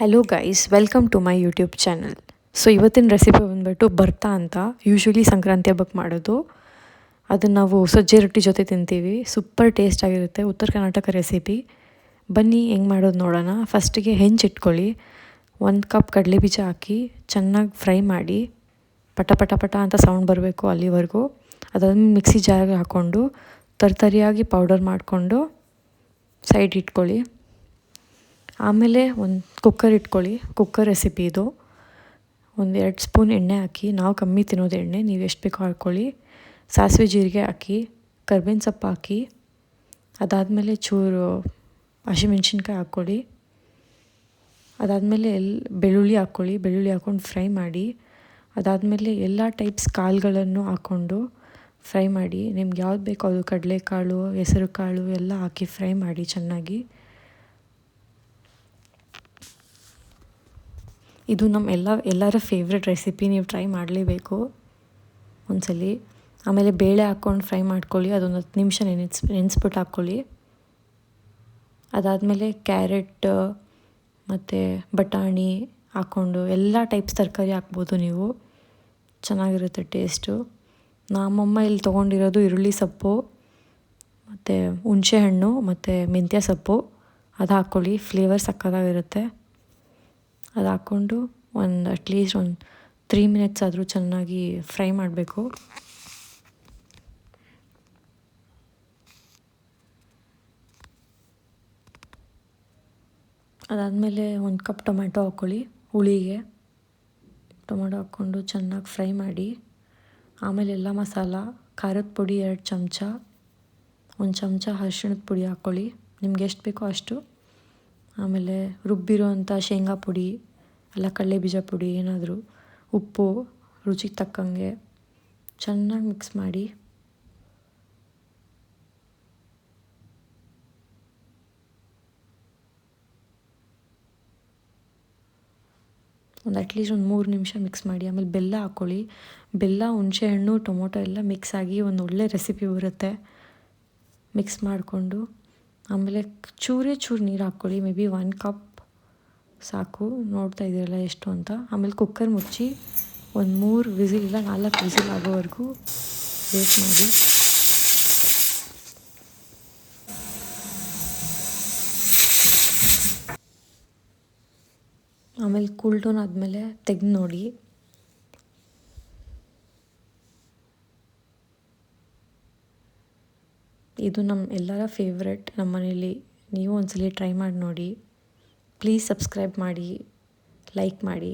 Hello guys welcome to my YouTube channel so ಇವತ್ತಿನ recipe ಬಂದ್ಬಿಟ್ಟು ಬರ್ತಾ ಅಂತ ಯೂಶ್ವಲಿ ಸಂಕ್ರಾಂತಿ ಹಬ್ಬಕ್ಕೆ ಮಾಡೋದು. ಅದನ್ನು ನಾವು ಸಜ್ಜೆ ರೊಟ್ಟಿ ಜೊತೆ ತಿಂತೀವಿ. ಸೂಪರ್ ಟೇಸ್ಟ್ ಆಗಿರುತ್ತೆ. ಉತ್ತರ ಕರ್ನಾಟಕ ರೆಸಿಪಿ ಬನ್ನಿ, ಹೆಂಗೆ ಮಾಡೋದು ನೋಡೋಣ. ಫಸ್ಟಿಗೆ ಹೆಂಚಿಟ್ಕೊಳ್ಳಿ ಒಂದು ಕಪ್ ಕಡಲೆ ಬೀಜ ಹಾಕಿ ಚೆನ್ನಾಗಿ ಫ್ರೈ ಮಾಡಿ. ಪಟ ಪಟ ಪಟ ಅಂತ ಸೌಂಡ್ ಬರಬೇಕು ಅಲ್ಲಿವರೆಗೂ. ಅದನ್ನು ಮಿಕ್ಸಿ ಜಾರ್ಗೆ ಹಾಕ್ಕೊಂಡು ತರ್ತರಿಯಾಗಿ ಪೌಡರ್ ಮಾಡಿಕೊಂಡು ಸೈಡ್ ಇಟ್ಕೊಳ್ಳಿ. ಆಮೇಲೆ ಒಂದು ಕುಕ್ಕರ್ ಇಟ್ಕೊಳ್ಳಿ, ಕುಕ್ಕರ್ ರೆಸಿಪಿ ಇದು. ಒಂದು ಎರಡು ಸ್ಪೂನ್ ಎಣ್ಣೆ ಹಾಕಿ, ನಾವು ಕಮ್ಮಿ ತಿನ್ನೋದು ಎಣ್ಣೆ, ನೀವು ಎಷ್ಟು ಬೇಕೋ ಹಾಕ್ಕೊಳ್ಳಿ ಸಾಸಿವೆ ಜೀರಿಗೆ ಹಾಕಿ, ಕರ್ಬೇವಿನ ಸೊಪ್ಪು ಹಾಕಿ, ಅದಾದಮೇಲೆ ಚೂರು ಹಸಿಮೆಣ್ಸಿನ್ಕಾಯಿ ಹಾಕ್ಕೊಳ್ಳಿ ಅದಾದಮೇಲೆ ಎಲ್, ಬೆಳ್ಳುಳ್ಳಿ ಹಾಕ್ಕೊಳ್ಳಿ ಬೆಳ್ಳುಳ್ಳಿ ಹಾಕ್ಕೊಂಡು ಫ್ರೈ ಮಾಡಿ, ಅದಾದಮೇಲೆ ಎಲ್ಲ ಟೈಪ್ಸ್ ಕಾಳುಗಳನ್ನು ಹಾಕ್ಕೊಂಡು ಫ್ರೈ ಮಾಡಿ, ನಿಮ್ಗೆ ಯಾವ್ದು ಬೇಕೋ ಅದು ಕಡಲೆಕಾಳು ಹೆಸರು ಕಾಳು ಎಲ್ಲ ಹಾಕಿ ಫ್ರೈ ಮಾಡಿ ಚೆನ್ನಾಗಿ. ಇದು ನಮ್ಮ ಎಲ್ಲ, ಎಲ್ಲರ ಫೇವ್ರೆಟ್ ರೆಸಿಪಿ ನೀವು ಟ್ರೈ ಮಾಡಲೇಬೇಕು. ಒಂದ್ಸಲಿ. ಆಮೇಲೆ ಬೇಳೆ ಹಾಕ್ಕೊಂಡು ಫ್ರೈ ಮಾಡ್ಕೊಳ್ಳಿ. ಅದೊಂದು ಹತ್ತು ನಿಮಿಷ ನೆನೆಸ್ ನೆನೆಸ್ಬಿಟ್ಟು ಹಾಕ್ಕೊಳ್ಳಿ. ಅದಾದಮೇಲೆ ಕ್ಯಾರೆಟ್ ಮತ್ತು ಬಟಾಣಿ ಹಾಕ್ಕೊಂಡು ಎಲ್ಲ ಟೈಪ್ಸ್ ತರಕಾರಿ ಹಾಕ್ಬೋದು ನೀವು. ಚೆನ್ನಾಗಿರುತ್ತೆ ಟೇಸ್ಟು ನಮ್ಮಮ್ಮ ಇಲ್ಲಿ ತೊಗೊಂಡಿರೋದು ಈರುಳ್ಳಿ ಸೊಪ್ಪು, ಮತ್ತು ಹುಣಸೆಹಣ್ಣು, ಮತ್ತು ಮೆಂತ್ಯ ಸೊಪ್ಪು. ಅದು ಹಾಕ್ಕೊಳ್ಳಿ. ಫ್ಲೇವರ್ ಸಕ್ಕತ್ತಾಗಿರುತ್ತೆ. ಅದು ಹಾಕ್ಕೊಂಡು ಒಂದು ಅಟ್ಲೀಸ್ಟ್ ಒಂದು ತ್ರೀ ಮಿನಿಟ್ಸ್ ಆದರೂ ಚೆನ್ನಾಗಿ ಫ್ರೈ ಮಾಡಬೇಕು. ಅದಾದಮೇಲೆ ಒಂದು ಕಪ್ ಟೊಮೆಟೊ ಹಾಕ್ಕೊಳ್ಳಿ ಹುಳಿಗೆ. ಟೊಮೆಟೊ ಹಾಕ್ಕೊಂಡು ಚೆನ್ನಾಗಿ ಫ್ರೈ ಮಾಡಿ. ಆಮೇಲೆ ಎಲ್ಲ ಮಸಾಲ, ಖಾರದ ಪುಡಿ ಎರಡು ಚಮಚ, ಒಂದು ಚಮಚ ಅರಿಶಿಣದ ಪುಡಿ ಹಾಕ್ಕೊಳ್ಳಿ ನಿಮ್ಗೆ ಎಷ್ಟು ಬೇಕೋ ಅಷ್ಟು. ಆಮೇಲೆ ರುಬ್ಬಿರೋ ಅಂಥ ಶೇಂಗಾ ಪುಡಿ, ಅಲ್ಲ ಕಡಲೆ ಬೀಜ ಪುಡಿ ಏನಾದರೂ, ಉಪ್ಪು, ರುಚಿಗೆ ತಕ್ಕಂಗೆ ಚೆನ್ನಾಗಿ ಮಿಕ್ಸ್ ಮಾಡಿ. ಒಂದು ಅಟ್ಲೀಸ್ಟ್ ಒಂದು ಮೂರು ನಿಮಿಷ ಮಿಕ್ಸ್ ಮಾಡಿ, ಆಮೇಲೆ ಬೆಲ್ಲ ಹಾಕ್ಕೊಳ್ಳಿ ಬೆಲ್ಲ ಹುಣಸೆಹಣ್ಣು ಟೊಮೊಟೊ ಎಲ್ಲ ಮಿಕ್ಸ್ ಆಗಿ ಒಂದು ಒಳ್ಳೆ ರೆಸಿಪಿ ಬರುತ್ತೆ. ಮಿಕ್ಸ್ ಮಾಡಿಕೊಂಡು. ಆಮೇಲೆ ಚೂರೇ ಚೂರು ನೀರು ಹಾಕ್ಕೊಳ್ಳಿ ಮೇ ಬಿ ಒನ್ ಕಪ್ ಸಾಕು. ನೋಡ್ತಾ ಇದ್ದೀರಲ್ಲ ಎಷ್ಟು ಅಂತ. ಆಮೇಲೆ ಕುಕ್ಕರ್ ಮುಚ್ಚಿ ಒಂದು ಮೂರು ವಿಸಿಲ್ ಇಲ್ಲ, ನಾಲ್ಕು ವಿಸಿಲ್ ಆಗೋವರೆಗೂ ವೇಟ್ ಮಾಡಿ. ಆಮೇಲೆ ಕೂಲ್ ಡೌನ್ ಆದಮೇಲೆ ತೆಗೆದು ನೋಡಿ. ಇದು ನಮ್ಮ ಎಲ್ಲರ ಫೇವ್ರೆಟ್ ನಮ್ಮ ಮನೇಲಿ ನೀವು ಒಂದ್ಸಲಿ ಟ್ರೈ ಮಾಡಿ ನೋಡಿ. ಪ್ಲೀಸ್ ಸಬ್ಸ್ಕ್ರೈಬ್ ಮಾಡಿ ಲೈಕ್ ಮಾಡಿ.